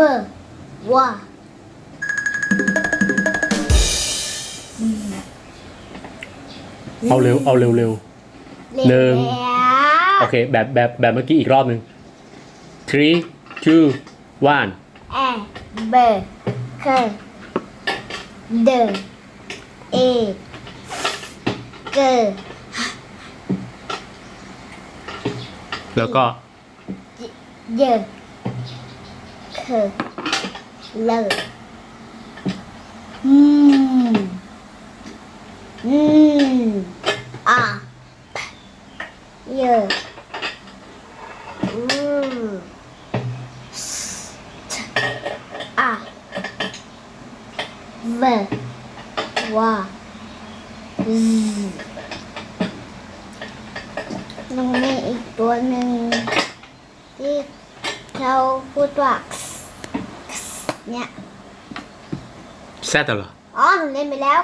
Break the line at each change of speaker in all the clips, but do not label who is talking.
vờ Wow
เอาเร็วเอาเร็วเร็ว
Liền
Đường.
đéo
โอเค แบบแบบแบบเมื่อกี้อีกรอบหนึ่ง three two one
A B K D E G
แล้วก็
D K L Hmm Hmm A Y U S T A V W Z ยังมีอีกตัวหนึ่งที่เขาพูดว่า เนี่ย
แซดเหรอ
อ๋อหนูเล่นไปแล้ว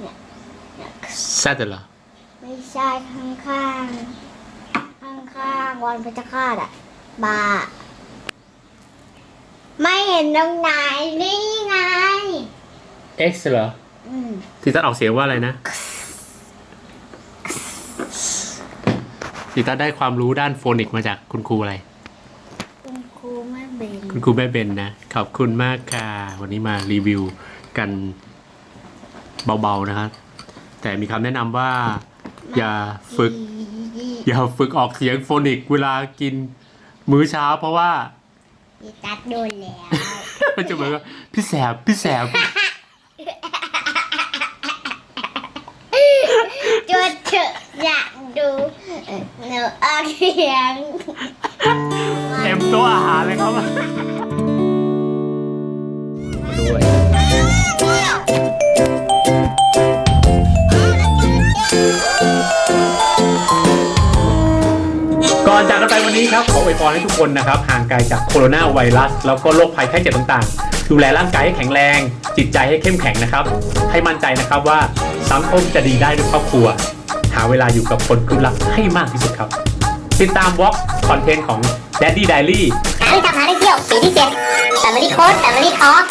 เนี่ยเนี่ย
แซดเหรอ
ไม่ใช่ข้างข้างข้างข้างๆวันเพชรฆาตอะบาไม่เห็นตรงไหนนี่ไง
X เหรอ
อืม
ที่ตัดออกเสียงว่าอะไรนะที่ตัดได้ความรู้ด้านโฟนิกมาจากคุณครูอะไร
คุณครูไม่ เบน
คุณครูแม่เบนนะ ขอบคุณมากค่ะ วันนี้มารีวิวกันเบาๆนะครับ แต่มีคำแนะนำว่า อย่าฝึก อย่าฝึกออกเสียงโฟนิกเวลากินมื้อเช้า เพราะว่า
พี่ตัดโดนแล้ว
มันจะเหมือนกับพี่แสบพี่แสบ
จนเถอะอยากดูหนูออกเสียง
เต็ม โต๊ะอาหารเลยครับด้วยก่อนจากกันไปวันนี้ครับขออวยพรให้ทุกคนนะครับห่างไกลจากโคโรนาไวรัส แล้วก็โรคภัยไข้เจ็บต่างๆ ดูแลร่างกายให้แข็งแรง จิตใจให้เข้มแข็งนะครับ ให้มั่นใจนะครับว่าสังคมจะดีได้ด้วยครอบครัว หาเวลาอยู่กับคนคุณรักให้มากที่สุดครับ ติดตามวอล์กคอนเทนต์ของ Daddy Diary
หาที่ทำหาได้เที่ยวสีที่เจ็ดแฟมิลี่โค้ดแฟมิลี่ทอล์ก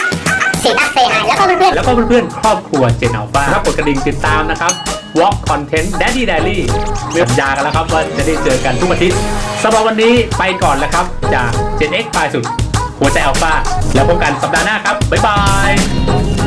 สีตักเซฮายแล้วก็เพื่อนๆ
แล้วก็เพื่อนๆครอบครัวเจนอัลฟาครับกดกระดิ่งติดตามนะครับ Walk Content Daddy Diary เสัญญากันแล้วครับว่าจะได้เจอกันทุกอาทิตย์สำหรับวันนี้ไปก่อนแล้วครับ จาก Gen X ปลายสุด หัวใจอัลฟาแล้วพบกันสัปดาห์หน้าครับ บ๊ายบาย